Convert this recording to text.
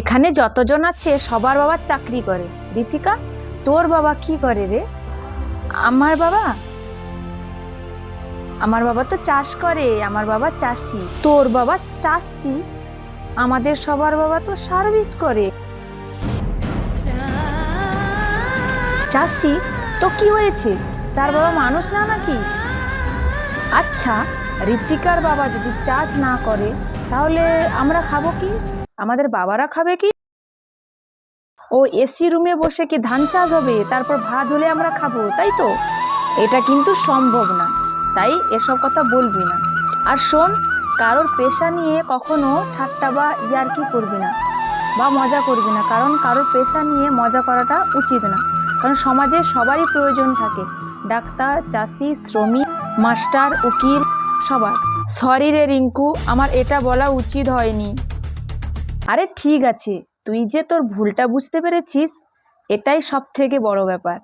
এখানে যতজন আছে, সবার বাবা চাকরি করে। ঋতিকা তোর বাবা কি করে রে? আমার বাবা? আমার বাবা তো চাষ করে, আমার বাবা চাষি। তোর বাবা চাষি? আমাদের সবার বাবা তো সার্ভিস করে। চাষি? তো কি হয়েছে? তার বাবা মানুষ না নাকি? আচ্ছা ঋতিকার বাবা যদি চাষ না করে, তাহলে আমরা খাব কি? আমাদের বাবারা খাবে কি? ও এসি রুমে বসে কি ধান চাষ হবে? তারপর ভাত হলে আমরা খাব, তাই তো? এটা কিন্তু সম্ভব না। তাই এসব কথা বলবি না। আর শোন, কারোর পেশা নিয়ে কখনো ঠাট্টা বা ইয়ার্কি করবি না বা মজা করবি না, কারণ কারোর পেশা নিয়ে মজা করাটা উচিত না। কারণ সমাজে সবারই প্রয়োজন থাকে। ডাক্তার, চাষি, শ্রমিক, মাস্টার, উকিল, সবার। সরি রে রিঙ্কু, আমার এটা বলা উচিত হয়নি। আরে ঠিক আছে তুই যে তোর ভুলটা বুঝতে পেরেছিস এটাই সব থেকে বড় ব্যাপার।